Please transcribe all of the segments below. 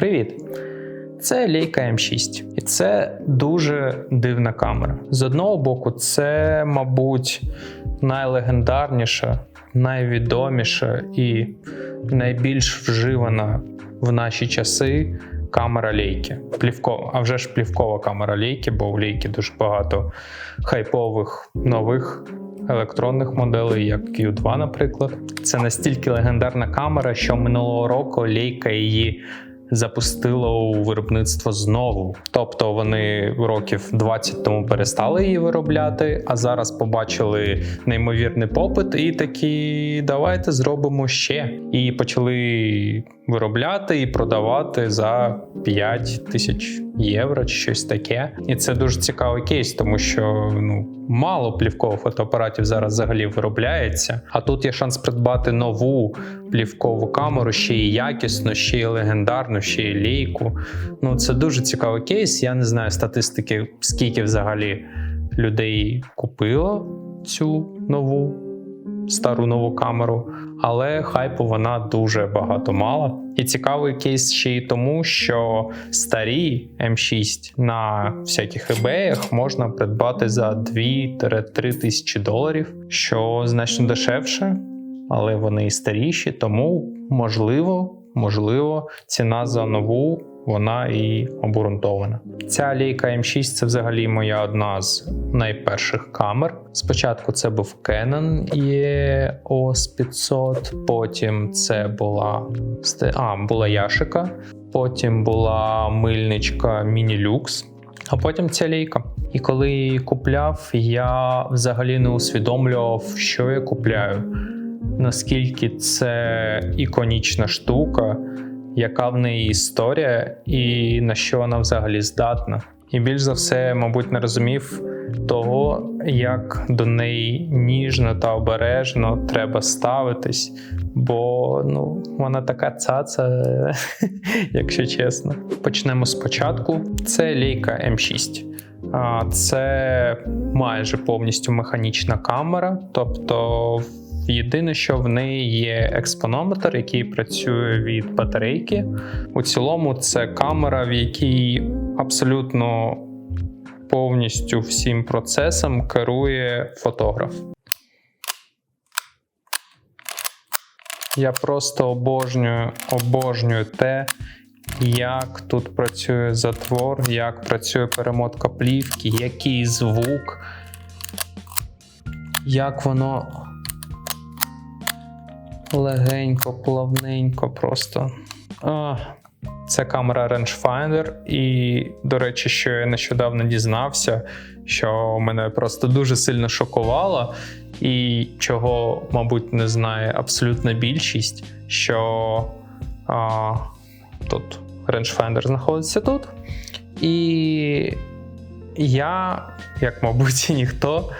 Привіт! Це Leica M6, і це дуже дивна камера. З одного боку, це, мабуть, найлегендарніша, найвідоміша і найбільш вживана в наші часи камера Leica. Плівкова, а вже ж плівкова камера Leica, бо у Leica дуже багато хайпових нових електронних моделей, як Q2, наприклад. Це настільки легендарна камера, що минулого року Leica її запустила у виробництво знову. Тобто вони років 20 тому перестали її виробляти, а зараз побачили неймовірний попит і такі давайте зробимо ще. І почали виробляти і продавати за 5 тисяч євро чи щось таке. І це дуже цікавий кейс, тому що ну. Мало плівкових фотоапаратів зараз взагалі виробляється, а тут є шанс придбати нову плівкову камеру, ще й якісну, ще й легендарну, ще й лейку. Ну це дуже цікавий кейс. Я не знаю статистики, скільки взагалі людей купило цю нову стару нову камеру, але хайпу вона дуже багато мала. І цікавий кейс ще й тому, що старі М6 на всяких eBay можна придбати за 2-3 тисячі доларів, що значно дешевше, але вони і старіші, тому можливо, можливо, ціна за нову. Вона і обґрунтована. Ця Leica M6 це взагалі моя одна з найперших камер. Спочатку це був Canon EOS 500, потім це була а, була Яшика, потім була мильничка Minilux, а потім ця лейка. І коли її купляв, я взагалі не усвідомлював, що я купляю, наскільки це іконічна штука яка в неї історія і на що вона взагалі здатна. І більш за все, мабуть, не розумів того, як до неї ніжно та обережно треба ставитись, бо ну, вона така цаца, якщо чесно. Почнемо спочатку. Це Leica M6. Це майже повністю механічна камера, тобто Єдине, що в неї є експонометр, який працює від батарейки. У цілому, це камера, в якій абсолютно повністю всім процесом керує фотограф. Я просто обожнюю, обожнюю те, як тут працює затвор, як працює перемотка плівки, який звук, як воно легенько, плавненько просто. А, Це камера Rangefinder, і, до речі, що я нещодавно дізнався, що мене просто дуже сильно шокувало, і чого, мабуть, не знає абсолютна більшість, що а, тут Rangefinder знаходиться тут. І я, як мабуть, і ніхто,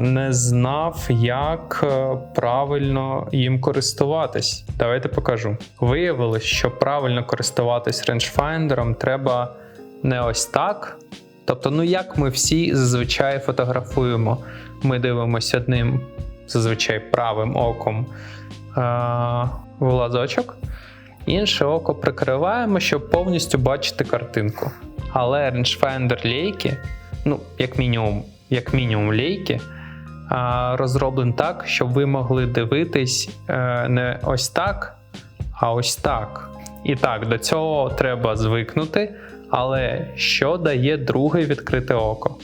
не знав, як е, правильно їм користуватись. Давайте покажу. Виявилось, що правильно користуватись рейнджфайндером треба не ось так. Тобто, ну як ми всі зазвичай фотографуємо. Ми дивимося одним зазвичай правим оком е- в лазочок, інше око прикриваємо, щоб повністю бачити картинку. Але рейнджфайндер лейки, ну, як мінімум, як мінімум лейки, розроблений так, щоб ви могли дивитись е, не ось так, а ось так. І так, до цього треба звикнути. Але що дає друге відкрите око?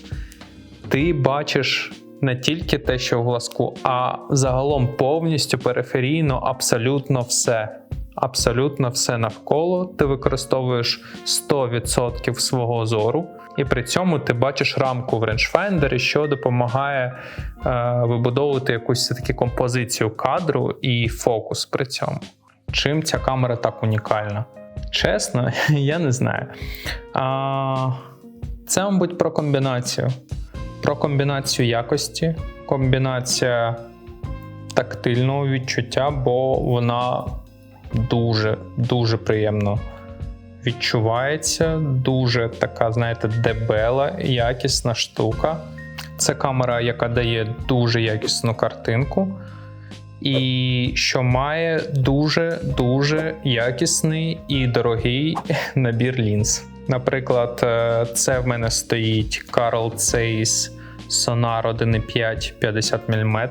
Ти бачиш не тільки те, що в глазку, а загалом повністю периферійно абсолютно все. Абсолютно все навколо. Ти використовуєш 100% свого зору. І при цьому ти бачиш рамку в рейнджфайндері, що допомагає е, вибудовувати якусь таки композицію кадру і фокус при цьому. Чим ця камера так унікальна? Чесно, я не знаю. А, Це, мабуть, про комбінацію. Про комбінацію якості, комбінація тактильного відчуття, бо вона дуже дуже приємно відчувається. Дуже така, знаєте, дебела, якісна штука. Це камера, яка дає дуже якісну картинку. і що має дуже дуже якісний і дорогий набір лінз. Наприклад, е, це в мене стоїть Carl Zeiss Sonar 1.5 50 мм.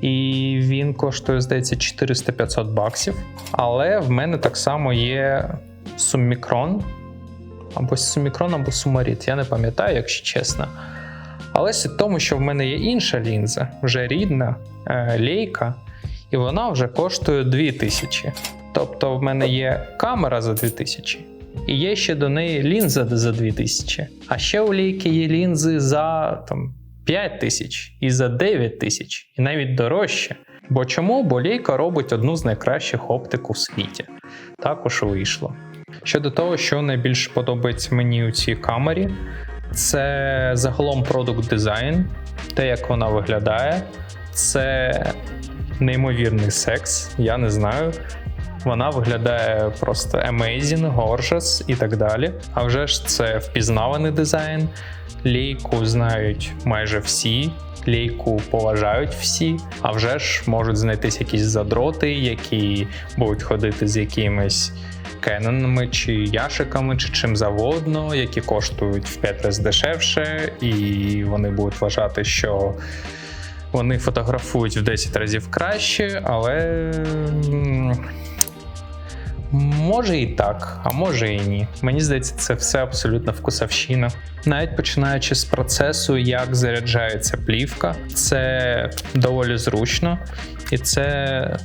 І він коштує, здається, 400-500 баксів. Але в мене так само є Summicron. Або Summicron, або Sumarit. Я не пам'ятаю, якщо чесно. Але в тому, що в мене є інша лінза, вже рідна е, лейка, і вона вже коштує 2000. Тобто в мене є камера за 2000, і є ще до неї лінза за 2000. А ще у лейки є лінзи за там, 5 тисяч і за 9 тисяч, і навіть дорожче. Бо чому? Бо лейка робить одну з найкращих оптик у світі. Також вийшло. Щодо того, що найбільше подобається мені у цій камері, це загалом продукт дизайн, те, як вона виглядає, це неймовірний секс, я не знаю. Вона виглядає просто amazing, gorgeous і так далі. А вже ж це впізнаваний дизайн. Лейку знають майже всі, лейку поважають всі, а вже ж можуть знайтись якісь задроти, які будуть ходити з якимись кенонами чи яшиками, чи чим завгодно, які коштують в 5 разів дешевше, і вони будуть вважати, що вони фотографують в 10 разів краще, але. Може і так, а може і ні. Мені здається, це все абсолютно вкусовщина. Навіть починаючи з процесу, як заряджається плівка, це доволі зручно, і це.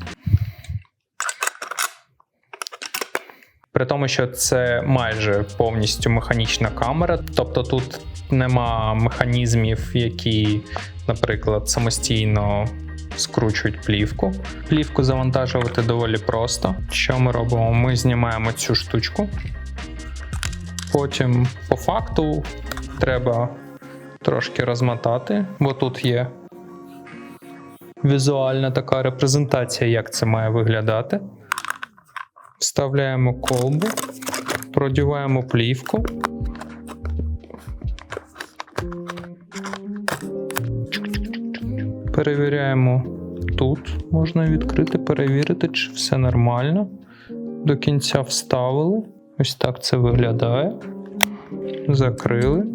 При тому, що це майже повністю механічна камера, тобто тут нема механізмів, які, наприклад, самостійно скручують плівку. Плівку завантажувати доволі просто. Що ми робимо? Ми знімаємо цю штучку. Потім, по факту, треба трошки розмотати, бо тут є візуальна така репрезентація, як це має виглядати. Вставляємо колбу, продіваємо плівку. Перевіряємо тут. Можна відкрити, перевірити, чи все нормально. До кінця вставили. Ось так це виглядає. Закрили.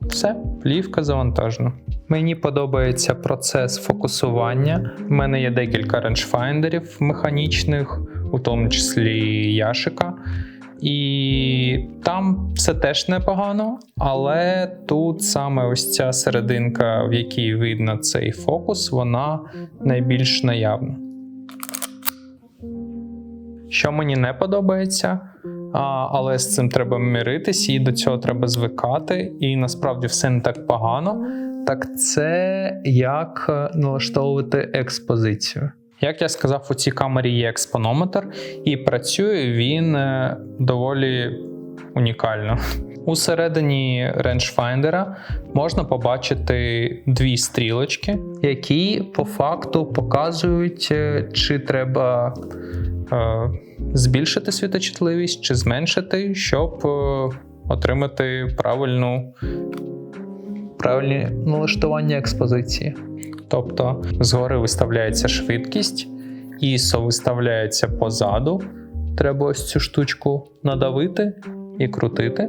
Все, плівка завантажена. Мені подобається процес фокусування. У мене є декілька рейнджфайндерів механічних, у тому числі Яшика. І там все теж непогано, але тут саме ось ця серединка, в якій видно цей фокус, вона найбільш наявна. Що мені не подобається, але з цим треба миритись, і до цього треба звикати, і насправді все не так погано. Так це як е, налаштовувати експозицію. Як я сказав, у цій камері є експонометр, і працює він е, доволі унікально. Усередині рейнджфайндера можна побачити дві стрілочки, які по факту показують, е, чи треба е, збільшити світочутливість, чи зменшити, щоб е, отримати правильну, правильні налаштування експозиції. Тобто згори виставляється швидкість, ISO виставляється позаду. Треба ось цю штучку надавити і крутити.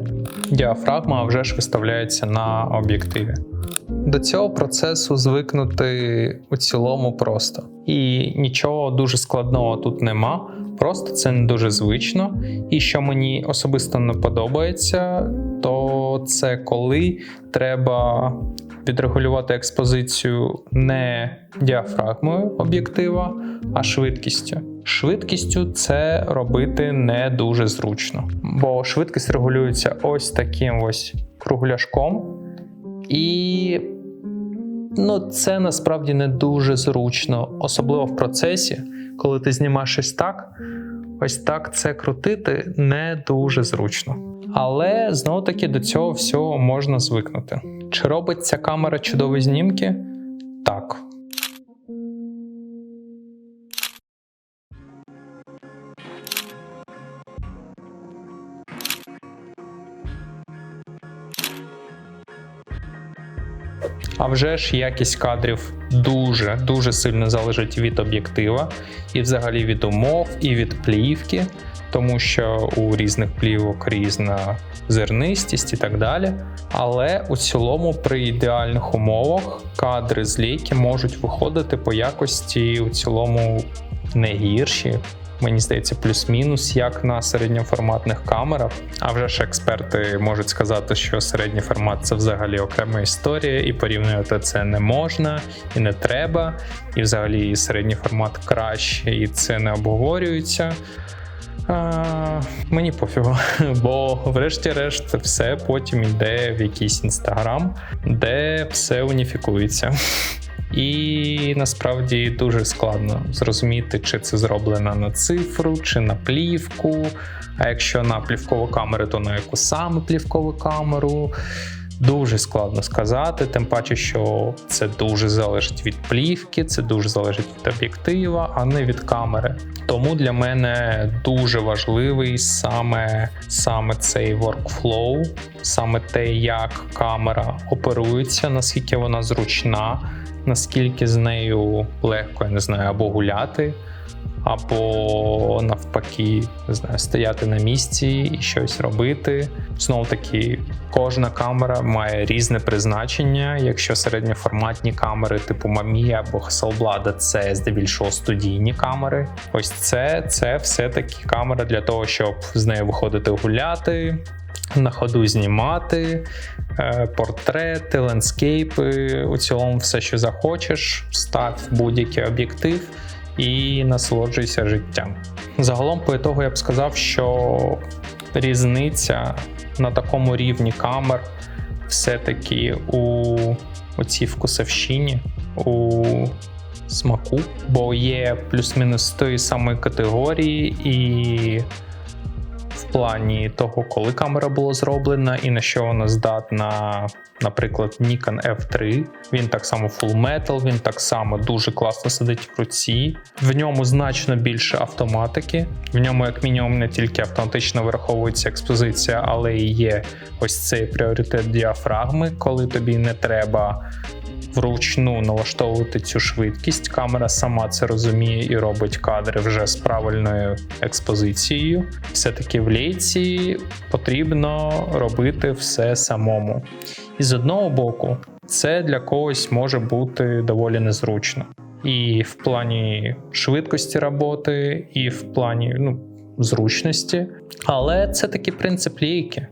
Діафрагма вже ж виставляється на об'єктиві. До цього процесу звикнути у цілому просто. І нічого дуже складного тут нема. Просто це не дуже звично. І що мені особисто не подобається, то це коли треба відрегулювати експозицію не діафрагмою об'єктива, а швидкістю. Швидкістю це робити не дуже зручно, бо швидкість регулюється ось таким ось кругляшком, і ну, це насправді не дуже зручно, особливо в процесі, коли ти знімаєш щось так. Ось так це крутити не дуже зручно. Але знову таки до цього всього можна звикнути. Чи робить ця камера чудові знімки? Так. А вже ж якість кадрів дуже дуже сильно залежить від об'єктива, і взагалі від умов, і від плівки, тому що у різних плівок різна зернистість і так далі. Але у цілому, при ідеальних умовах, кадри з лейки можуть виходити по якості у цілому не гірші. Мені здається, плюс-мінус, як на середньоформатних камерах. А вже ж експерти можуть сказати, що середній формат це взагалі окрема історія, і порівнювати це не можна і не треба. І взагалі середній формат краще, і це не обговорюється. А, Мені пофігу, бо врешті-решт все потім йде в якийсь інстаграм, де все уніфікується. І насправді дуже складно зрозуміти, чи це зроблено на цифру, чи на плівку. А якщо на плівкову камеру, то на яку саме плівкову камеру. Дуже складно сказати, тим паче, що це дуже залежить від плівки, це дуже залежить від об'єктива, а не від камери. Тому для мене дуже важливий саме саме цей workflow, саме те, як камера оперується, наскільки вона зручна, наскільки з нею легко я не знаю, або гуляти або навпаки, не знаю, стояти на місці і щось робити. Знову таки, кожна камера має різне призначення. Якщо середньоформатні камери, типу Mamiya або Hasselblad, це здебільшого студійні камери. Ось це, це все таки камера для того, щоб з нею виходити гуляти. На ходу знімати е, портрети, ландскейпи, у цілому все, що захочеш, став будь-який об'єктив і насолоджуйся життям. Загалом, по ітогу я б сказав, що різниця на такому рівні камер все-таки у, у цій вкусовщині, у смаку, бо є плюс-мінус тої самої категорії і плані того, коли камера була зроблена і на що вона здатна, наприклад, Nikon F3. Він так само Full Metal, він так само дуже класно сидить в руці. В ньому значно більше автоматики. В ньому, як мінімум, не тільки автоматично вираховується експозиція, але і є ось цей пріоритет діафрагми, коли тобі не треба вручну налаштовувати цю швидкість. Камера сама це розуміє і робить кадри вже з правильною експозицією. Все-таки в лейці потрібно робити все самому. І з одного боку, це для когось може бути доволі незручно. І в плані швидкості роботи, і в плані ну, зручності. Але це такий принцип лійки.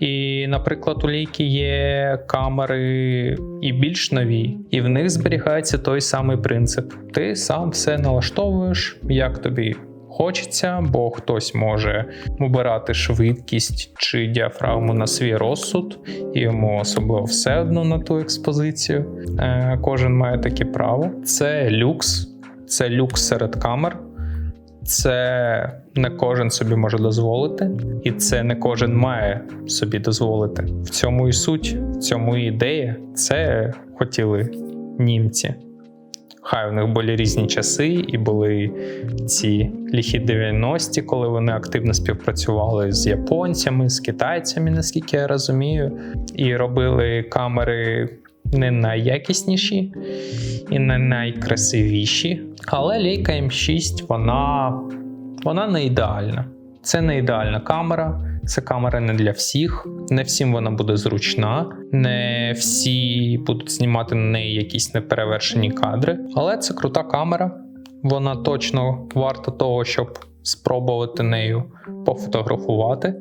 І, наприклад, у лійки є камери і більш нові, і в них зберігається той самий принцип. Ти сам все налаштовуєш, як тобі. Хочеться, бо хтось може обирати швидкість чи діафрагму на свій розсуд, і йому особливо все одно на ту експозицію. Е, кожен має таке право. Це люкс, це люкс серед камер це не кожен собі може дозволити, і це не кожен має собі дозволити. В цьому і суть, в цьому і ідея. Це хотіли німці. Хай у них були різні часи, і були ці ліхі 90-ті, коли вони активно співпрацювали з японцями, з китайцями, наскільки я розумію, і робили камери не найякісніші і не найкрасивіші. Але Leica M6 вона, вона не ідеальна. Це не ідеальна камера. Це камера не для всіх, не всім вона буде зручна, не всі будуть знімати на неї якісь неперевершені кадри. Але це крута камера, вона точно варта того, щоб спробувати нею пофотографувати.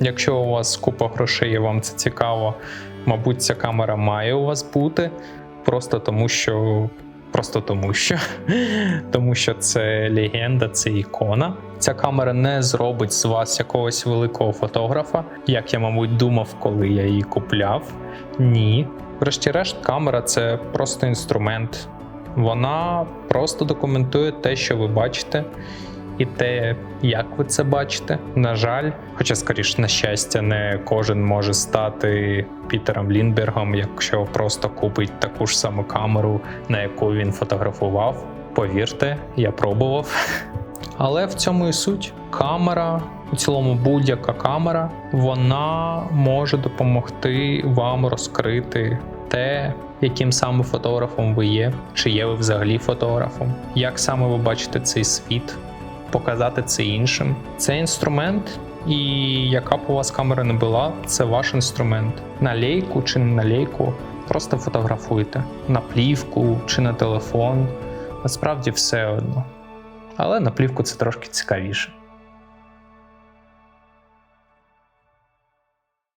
Якщо у вас купа грошей і вам це цікаво, мабуть, ця камера має у вас бути. Просто тому, що просто тому, що тому що це легенда, це ікона. Ця камера не зробить з вас якогось великого фотографа, як я, мабуть, думав, коли я її купляв. Ні. Врешті-решт, камера це просто інструмент. Вона просто документує те, що ви бачите і те, як ви це бачите. На жаль, хоча, скоріш, на щастя, не кожен може стати Пітером Ліндбергом, якщо просто купить таку ж саму камеру, на яку він фотографував. Повірте, я пробував. Але в цьому і суть. Камера, у цілому будь-яка камера, вона може допомогти вам розкрити те, яким саме фотографом ви є, чи є ви взагалі фотографом, як саме ви бачите цей світ, показати це іншим. Це інструмент, і яка б у вас камера не була, це ваш інструмент. На лейку чи не на лейку, просто фотографуйте на плівку чи на телефон. Насправді все одно. Але на плівку це трошки цікавіше.